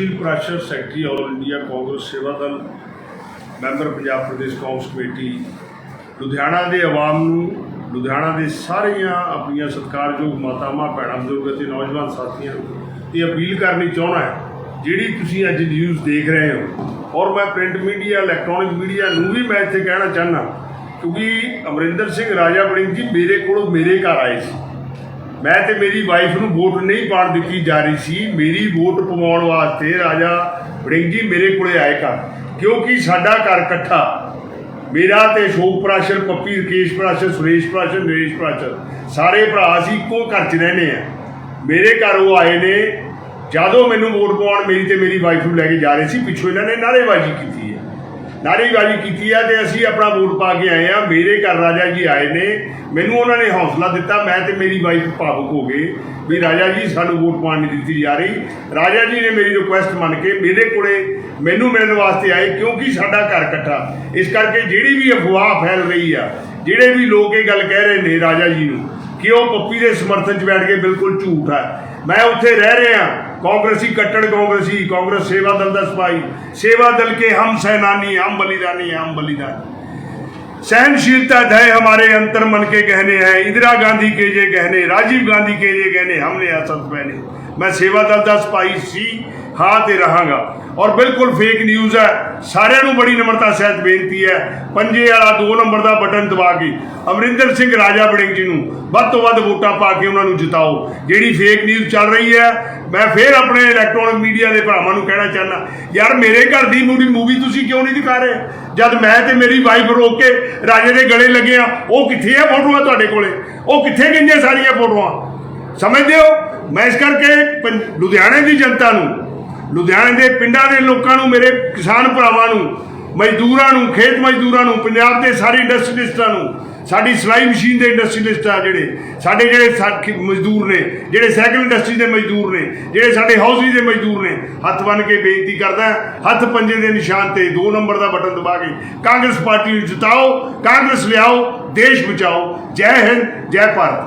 ਸਹਿਣਸ਼ੀਲ Prashar secretary all India Congress Seva Dal member Punjab Pradesh Congress committee Ludhiana ਦੇ ਆਵਾਮ ਨੂੰ ਲੁਧਿਆਣਾ ਦੇ ਸਾਰੀਆਂ ਆਪਣੀਆਂ ਸਤਿਕਾਰਯੋਗ ਮਾਤਾਵਾਂ, ਭੈਣਾਂ, ਬਜ਼ੁਰਗ ਅਤੇ ਨੌਜਵਾਨ ਸਾਥੀਆਂ ਨੂੰ ਇਹ ਅਪੀਲ ਕਰਨੀ ਚਾਹੁੰਦਾ ਹੈ, ਜਿਹੜੀ ਤੁਸੀਂ ਅੱਜ ਨਿਊਜ਼ ਦੇਖ ਰਹੇ ਹੋ, ਔਰ ਮੈਂ ਪ੍ਰਿੰਟ ਮੀਡੀਆ ਇਲੈਕਟ੍ਰੋਨਿਕ ਮੀਡੀਆ ਨੂੰ ਵੀ ਮੈਂ ਇੱਥੇ ਕਹਿਣਾ ਚਾਹੁੰਦਾ, ਕਿਉਂਕਿ ਅਮਰਿੰਦਰ ਸਿੰਘ ਰਾਜਾ ਬੜਿੰਗ ਜੀ ਮੇਰੇ ਕੋਲ ਮੇਰੇ ਘਰ ਆਏ ਸੀ। ਮੈਂ ਤੇ ਮੇਰੀ ਵਾਈਫ ਨੂੰ ਵੋਟ ਨਹੀਂ ਪਾਣ ਦਿੱਤੀ ਜਾ ਰਹੀ ਸੀ। ਮੇਰੀ ਵੋਟ ਪਵਾਉਣ ਵਾਸਤੇ ਰਾਜਾ ਵੜਿੰਗ ਜੀ ਮੇਰੇ ਕੋਲੇ ਆਏ ਘਰ। ਕਿਉਂਕਿ ਸਾਡਾ ਘਰ ਇਕੱਠਾ। ਮੇਰਾ ਤੇ ਅਸ਼ੋਕ ਪ੍ਰਾਸ਼ਰ ਪੱਪੀ ਰਕੇਸ਼ ਪ੍ਰਾਸ਼ਰ ਸੁਰੇਸ਼ ਪ੍ਰਾਸ਼ਰ ਨਰੇਸ਼ ਪ੍ਰਾਸ਼ਰ ਸਾਰੇ ਭਰਾ ਅਸੀਂ ਇੱਕੋ ਘਰ 'ਚ ਰਹਿੰਦੇ ਆ ਮੇਰੇ ਘਰ ਉਹ ਆਏ ਨੇ, ਜਦੋਂ ਮੈਨੂੰ ਵੋਟ ਪਾਉਣ ਮੇਰੀ ਤੇ ਮੇਰੀ ਵਾਈਫ ਨੂੰ ਲੈ ਕੇ ਜਾ ਰਹੇ ਸੀ, ਪਿੱਛੋਂ ਇਹਨਾਂ ਨੇ ਨਾਅਰੇਬਾਜ਼ੀ ਕੀਤੀ ਹੈ। ਨਾਅਰੇਬਾਜ਼ੀ ਕੀਤੀ ਆ ਤੇ ਅਸੀਂ ਆਪਣਾ ਵੋਟ ਪਾ ਕੇ ਆਏ ਆ। ਮੇਰੇ ਘਰ ਰਾਜਾ ਜੀ ਆਏ ਨੇ। ਮੈਨੂੰ ਉਹਨਾਂ ਨੇ ਹੌਸਲਾ ਦਿੱਤਾ। ਮੈਂ ਤੇ ਮੇਰੀ ਵਾਈਫ ਭਾਵੁਕ ਹੋ ਗਏ ਵੀ ਰਾਜਾ ਜੀ, ਸਾਨੂੰ ਵੋਟ ਪਾਉਣ ਨਹੀਂ ਦਿੱਤੀ ਜਾ ਰਹੀ। ਰਾਜਾ ਜੀ ਨੇ ਮੇਰੀ ਰਿਕੁਐਸਟ ਮੰਨ ਕੇ ਮੇਰੇ ਕੋਲੇ ਮੈਨੂੰ ਮਿਲਣ ਵਾਸਤੇ ਆਏ ਕਿਉਂਕਿ ਸਾਡਾ ਘਰ ਇਕੱਠਾ। ਇਸ ਕਰਕੇ ਜਿਹੜੀ ਵੀ ਅਫਵਾਹ ਫੈਲ ਰਹੀ ਆ, ਜਿਹੜੇ ਵੀ ਲੋਕ ਇਹ ਗੱਲ ਕਹਿ ਰਹੇ ਨੇ ਰਾਜਾ ਜੀ ਨੂੰ ਕਿ ਉਹ ਪੱਪੀ ਦੇ ਸਮਰਥਨ 'ਚ ਬੈਠ ਕੇ ਬਿਲਕੁਲ ਝੂਠ ਹੈ ਮੈਂ ਉੱਥੇ ਰਹਿ ਰਿਹਾ ਕਾਂਗਰਸੀ ਕੱਟੜ ਕਾਂਗਰਸੀ ਕਾਂਗਰਸ ਸੇਵਾ ਦਲ ਦਾ ਸਿਪਾਹੀ ਸੇਵਾ दल के हम सेनानी हम बलिदानी हम बलिदानी सहनशीलता धय हमारे अंतर मन के गहने हैं इंदिरा गांधी के ये गहने राजीव गांधी के ये गहने हमने असद पहने ਮੈਂ ਸੇਵਾ ਦਲ ਦਾ ਸਿਪਾਹੀ ਸੀ ਹਾਂ ਤੇ ਰਹਾਂਗਾ ਔਰ ਬਿਲਕੁਲ ਫੇਕ ਨਿਊਜ਼ ਹੈ ਸਾਰਿਆਂ ਨੂੰ ਬੜੀ ਨਿਮਰਤਾ ਸਹਿਤ ਬੇਨਤੀ ਹੈ ਪੰਜੇ ਵਾਲਾ 2 ਨੰਬਰ ਦਾ ਬਟਨ ਦਬਾ ਕੇ ਅਮਰਿੰਦਰ ਸਿੰਘ ਰਾਜਾ ਵੜਿੰਗ ਜੀ ਨੂੰ ਵੱਧ ਤੋਂ ਵੱਧ ਵੋਟਾਂ ਪਾ ਕੇ ਉਹਨਾਂ ਨੂੰ ਜਿਤਾਓ ਜਿਹੜੀ ਫੇਕ ਨਿਊਜ਼ ਚੱਲ ਰਹੀ ਹੈ ਮੈਂ ਫੇਰ ਆਪਣੇ ਇਲੈਕਟ੍ਰੋਨਿਕ ਮੀਡੀਆ ਦੇ ਭਰਾਵਾਂ ਨੂੰ ਕਹਿਣਾ ਚਾਹੁੰਦਾ, ਯਾਰ ਮੇਰੇ ਘਰ ਦੀ ਮੂਵੀ ਮੂਵੀ ਤੁਸੀਂ ਕਿਉਂ ਨਹੀਂ ਦਿਖਾ ਰਹੇ? ਜਦ ਮੈਂ ਤੇ ਮੇਰੀ ਵਾਈਫ ਰੋਕ ਕੇ ਰਾਜੇ ਦੇ ਗਲੇ ਲੱਗੇ ਆ, ਉਹ ਕਿੱਥੇ ਆ ਫੋਟੋਆਂ ਤੁਹਾਡੇ ਕੋਲੇ? ਉਹ ਕਿੱਥੇ ਗਈਆਂ ਸਾਰੀਆਂ ਫੋਟੋਆਂ ਸਮਝਦੇ ਹੋ? ਮੈਂ ਇਸ ਕਰਕੇ ਪੰ- ਲੁਧਿਆਣੇ ਦੀ ਜਨਤਾ ਨੂੰ, ਲੁਧਿਆਣੇ ਦੇ ਪਿੰਡਾਂ ਦੇ ਲੋਕਾਂ ਨੂੰ, ਮੇਰੇ ਕਿਸਾਨ ਭਰਾਵਾਂ ਨੂੰ, ਮਜ਼ਦੂਰਾਂ ਨੂੰ, ਖੇਤ ਮਜ਼ਦੂਰਾਂ ਨੂੰ, ਪੰਜਾਬ ਦੇ ਸਾਰੇ ਇੰਡਸਟਰੀਸਟਾਂ ਨੂੰ ਸਾਡੀ ਸਿਲਾਈ ਮਸ਼ੀਨ ਦੇ ਇੰਡਸਟਰੀਲਿਸਟ ਆ ਜਿਹੜੇ, ਸਾਡੇ ਜਿਹੜੇ ਸਾਥੀ ਮਜ਼ਦੂਰ ਨੇ, ਜਿਹੜੇ ਸਾਈਕਲ ਇੰਡਸਟਰੀ ਦੇ ਮਜ਼ਦੂਰ ਨੇ, ਜਿਹੜੇ ਸਾਡੇ ਹਾਊਸਿੰਗ ਦੇ ਮਜ਼ਦੂਰ ਨੇ, ਹੱਥ ਬੰਨ ਕੇ ਬੇਨਤੀ ਕਰਦਾ ਹੱਥ ਪੰਜੇ ਦੇ ਨਿਸ਼ਾਨ ਤੇ 2 ਨੰਬਰ ਦਾ ਬਟਨ ਦਬਾ ਕੇ ਕਾਂਗਰਸ ਪਾਰਟੀ ਨੂੰ ਜਿਤਾਓ, ਕਾਂਗਰਸ ਲਿਆਓ, ਦੇਸ਼ ਬਚਾਓ। ਜੈ ਹਿੰਦ, ਜੈ ਭਾਰਤ।